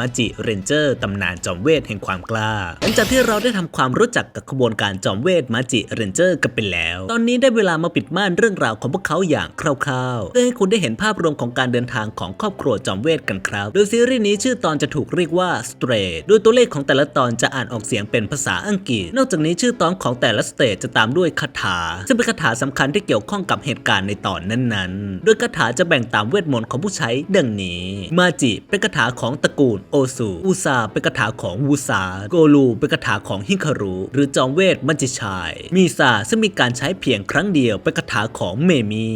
มาจิเรนเจอร์ตำนานจอมเวทแห่งความกล้า หลังจากที่เราได้ทำความรู้จักกับขบวนการจอมเวทมาจิเรนเจอร์กันไปแล้ว ตอนนี้ได้เวลามาปิดม่านเรื่องราวของพวกเขาอย่างคร่าวๆเพื่อให้คุณได้เห็นภาพรวมของการเดินทางของครอบครัวจอมเวทกันครับ โดยซีรีส์นี้ชื่อตอนจะถูกเรียกว่า Stray โดยตัวเลขของแต่ละตอนจะอ่านออกเสียงเป็นภาษาอังกฤษ นอกจากนี้ชื่อตอนของแต่ละสเตจจะตามด้วยคาถา ซึ่งเป็นคาถาสำคัญที่เกี่ยวข้องกับเหตุการณ์ในตอนนั้นๆ โดยคาถาจะแบ่งตามเวทมนต์ของผู้ใช้ดังนี้ มาจิเป็นคาถาของตระกูลโอซูอูซาเป็นคาถาของวูซาโกลูเป็นคาถาของฮิคารุหรือจอมเวทมัจจิชาย มีซาซึ่งมีการใช้เพียงครั้งเดียวเป็นคาถาของเมมี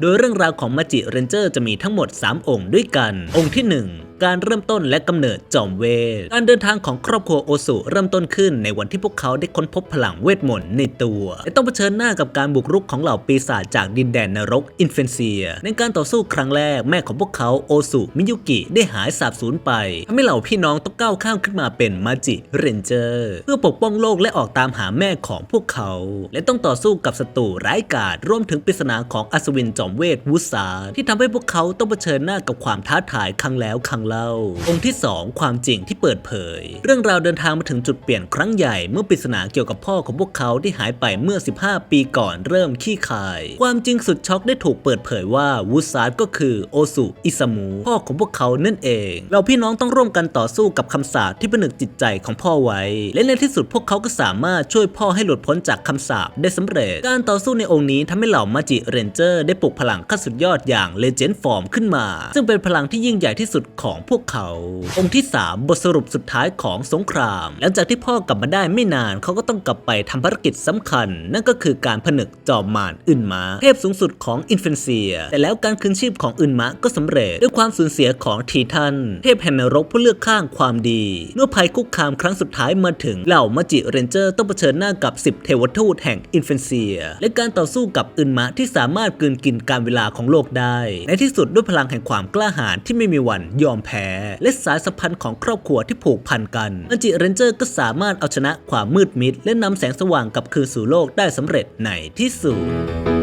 โดยเรื่องราวของมาจิเรนเจอร์จะมีทั้งหมด 3 องค์ด้วยกัน องค์ที่ 1 การเริ่มต้นและกำเนิดจอมเวท การเดินทางของครอบครัวโอสุเริ่มต้นขึ้นในวันที่พวกเขาได้ค้นพบพลังเวทมนต์ในตัวและต้องเผชิญหน้ากับการบุกรุกของเหล่าปีศาจจากดินแดนนรกอินเฟนเซีย ในการต่อสู้ครั้งแรกแม่ของพวกเขาโอสุมิยุกิได้หายสาบสูญไปทำให้เหล่าพี่น้องต้องก้าวข้ามขึ้นมาเป็นมาจิเรนเจอร์เพื่อปกป้องโลกและออกตามหาแม่ของพวกเขา และต้องต่อสู้กับศัตรูร้ายกาจรวมถึงปริศนาของอัศวินจอมเวทวุสาที่ทำให้พวกเขาต้องเผชิญหน้ากับความท้าทายครั้งแล้วครั้งเล่า องค์ที่ 2 ความจริงที่เปิดเผย เรื่องราวเดินทางมาถึงจุดเปลี่ยนครั้งใหญ่เมื่อปริศนาเกี่ยวกับพ่อของพวกเขาที่หายไปเมื่อ 15 ปีก่อนเริ่มขี้คาย ความจริงสุดช็อกได้ถูกเปิดเผยว่าวุสาร์ก็คือโอสุอิซามุพ่อของพวกเขานั่นเอง เราพี่น้องต้องร่วมกันต่อสู้กับคำสาปที่ผนึกจิตใจของพ่อไว้ และในที่สุดพวกเขาก็สามารถช่วยพ่อให้หลุดพ้นจากคำสาปได้สำเร็จ การต่อสู้ในองค์นี้ทำให้เหล่ามาจิเรนเจอร์ได้ปลุกพลังขั้นสุดยอดอย่างเลเจนด์ฟอร์มขึ้นมา ซึ่งเป็นพลังที่ยิ่งใหญ่ที่สุดของพวกเขา องค์ที่ 3 บทสรุปสุดท้ายของสงคราม หลังจากที่พ่อกลับมาได้ไม่นานเขาก็ต้องกลับไปทำภารกิจสำคัญ นั่นก็คือการผนึกจอมมารอึนมะเทพสูงสุดของอินเฟนเซีย แต่แล้วการคืนชีพของอึนมะก็สำเร็จด้วยความสูญเสียของทีทัน เทพแห่งนรกผู้เลือกข้างความดี เมื่อภัยคุกคามครั้งสุดท้ายมาถึงเหล่ามาจิเรนเจอร์ต้องเผชิญหน้ากับ 10 เทวทูตแห่งอินเฟนเซีย และการต่อสู้กับอึนมะที่สามารถกืนกินการเวลาของโลกได้ ในที่สุดด้วยพลังแห่งความกล้าหาญที่ไม่มีวันยอมแพ้และสายสัมพันธ์ของครอบครัวที่ผูกพันกันอันจิเรนเจอร์ก็สามารถเอาชนะความมืดมิด และนำแสงสว่างกลับคืนสู่โลกได้สำเร็จในที่สุด